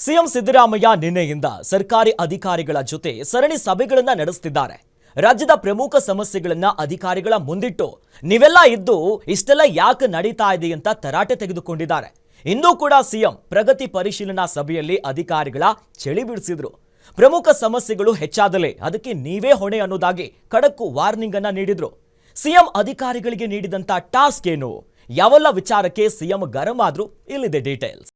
CM Siddaramaiah ನಿನ್ನೆಯಿಂದ ಸರ್ಕಾರಿ ಅಧಿಕಾರಿಗಳ ಜೊತೆ ಸರಣಿ ಸಭೆಗಳನ್ನ ನಡೆಸುತ್ತಿದ್ದಾರೆ ರಾಜ್ಯದ ಪ್ರಮುಖ ಸಮಸ್ಯೆಗಳನ್ನ ಅಧಿಕಾರಿಗಳ ಮುಂದಿಟ್ಟು ನೀವೆಲ್ಲ ಇದ್ದು ಇಷ್ಟೆಲ್ಲ ಯಾಕೆ ನಡೀತಾ ಇದೆ ಅಂತ ತರಾಟೆ ತೆಗೆದುಕೊಂಡಿದ್ದಾರೆ. ಇನ್ನೂ ಕೂಡ ಸಿಎಂ ಪ್ರಗತಿ ಪರಿಶೀಲನಾ ಸಭೆಯಲ್ಲಿ ಅಧಿಕಾರಿಗಳ ಚಳಿ ಬಿಡಿಸಿದ್ರು ಪ್ರಮುಖ ಸಮಸ್ಯೆಗಳು ಹೆಚ್ಚಾದಲೇ ಅದಕ್ಕೆ ನೀವೇ ಹೊಣೆ ಅನ್ನೋದಾಗಿ ಖಡಕ್ಕು ವಾರ್ನಿಂಗ್ ಅನ್ನ ನೀಡಿದ್ರು. ಸಿಎಂ ಅಧಿಕಾರಿಗಳಿಗೆ ನೀಡಿದಂತ ಟಾಸ್ಕ್ ಏನು? ಯಾವೆಲ್ಲ ವಿಚಾರಕ್ಕೆ ಸಿಎಂ ಗರಂ ಆದ್ರೂ ಇಲ್ಲಿದೆ ಡೀಟೇಲ್ಸ್.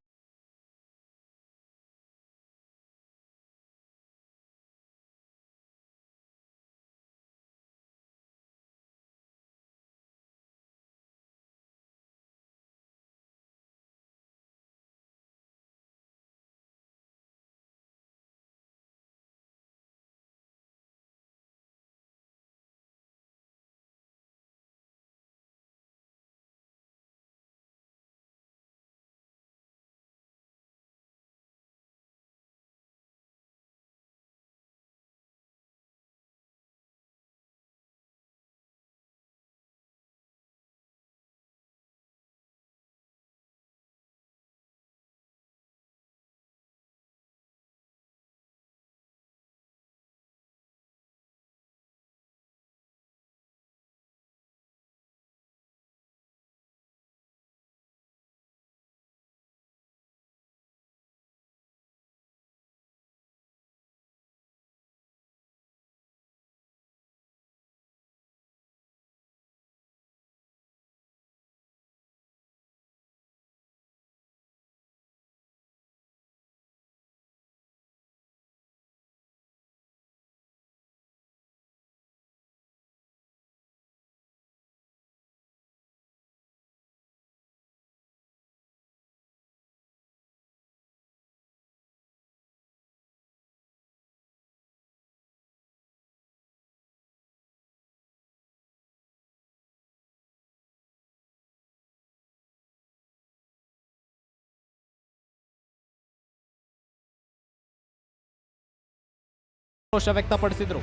ರೋಷ ವ್ಯಕ್ತಪಡಿಸಿದರು.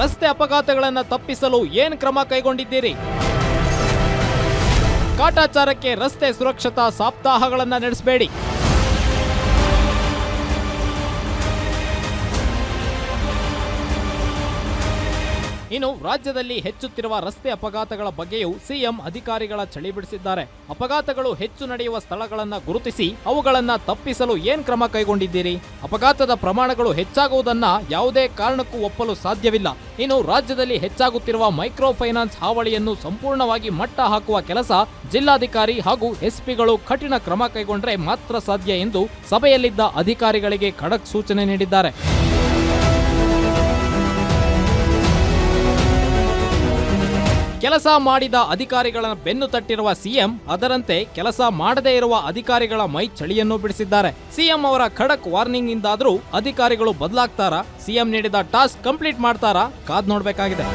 ರಸ್ತೆ ಅಪಘಾತಗಳನ್ನು ತಪ್ಪಿಸಲು ಏನ್ ಕ್ರಮ ಕೈಗೊಂಡಿದ್ದೀರಿ? ಕಾಟಾಚಾರಕ್ಕೆ ರಸ್ತೆ ಸುರಕ್ಷತಾ ಸಪ್ತಾಹಗಳನ್ನು ನಡೆಸಬೇಡಿ. ಇನ್ನು ರಾಜ್ಯದಲ್ಲಿ ಹೆಚ್ಚುತ್ತಿರುವ ರಸ್ತೆ ಅಪಘಾತಗಳ ಬಗ್ಗೆಯೂ ಸಿಎಂ ಅಧಿಕಾರಿಗಳ ಚಳಿ ಬಿಡಿಸಿದ್ದಾರೆ. ಅಪಘಾತಗಳು ಹೆಚ್ಚು ನಡೆಯುವ ಸ್ಥಳಗಳನ್ನು ಗುರುತಿಸಿ ಅವುಗಳನ್ನು ತಪ್ಪಿಸಲು ಏನ್ ಕ್ರಮ ಕೈಗೊಂಡಿದ್ದೀರಿ? ಅಪಘಾತದ ಪ್ರಮಾಣಗಳು ಹೆಚ್ಚಾಗುವುದನ್ನ ಯಾವುದೇ ಕಾರಣಕ್ಕೂ ಒಪ್ಪಲು ಸಾಧ್ಯವಿಲ್ಲ. ಇನ್ನು ರಾಜ್ಯದಲ್ಲಿ ಹೆಚ್ಚಾಗುತ್ತಿರುವ ಮೈಕ್ರೋ ಫೈನಾನ್ಸ್ ಹಾವಳಿಯನ್ನು ಸಂಪೂರ್ಣವಾಗಿ ಮಟ್ಟ ಹಾಕುವ ಕೆಲಸ ಜಿಲ್ಲಾಧಿಕಾರಿ ಹಾಗೂ ಎಸ್ಪಿಗಳು ಕಠಿಣ ಕ್ರಮ ಕೈಗೊಂಡ್ರೆ ಮಾತ್ರ ಸಾಧ್ಯ ಎಂದು ಸಭೆಯಲ್ಲಿದ್ದ ಅಧಿಕಾರಿಗಳಿಗೆ ಖಡಕ್ ಸೂಚನೆ ನೀಡಿದ್ದಾರೆ. ಕೆಲಸ ಮಾಡಿದ ಅಧಿಕಾರಿಗಳ ಬೆನ್ನು ತಟ್ಟಿರುವ ಸಿಎಂ, ಅದರಂತೆ ಕೆಲಸ ಮಾಡದೇ ಇರುವ ಅಧಿಕಾರಿಗಳ ಮೈ ಚಳಿಯನ್ನು ಬಿಡಿಸಿದ್ದಾರೆ. ಸಿಎಂ ಅವರ ಖಡಕ್ ವಾರ್ನಿಂಗ್ ಇಂದಾದ್ರೂ ಅಧಿಕಾರಿಗಳು ಬದಲಾಗ್ತಾರಾ? ಸಿಎಂ ನೀಡಿದ ಟಾಸ್ಕ್ ಕಂಪ್ಲೀಟ್ ಮಾಡ್ತಾರಾ? ಕಾದ್ ನೋಡ್ಬೇಕಾಗಿದೆ.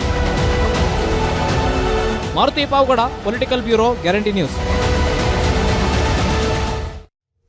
Maruti Pavagada, political bureau, guarantee news.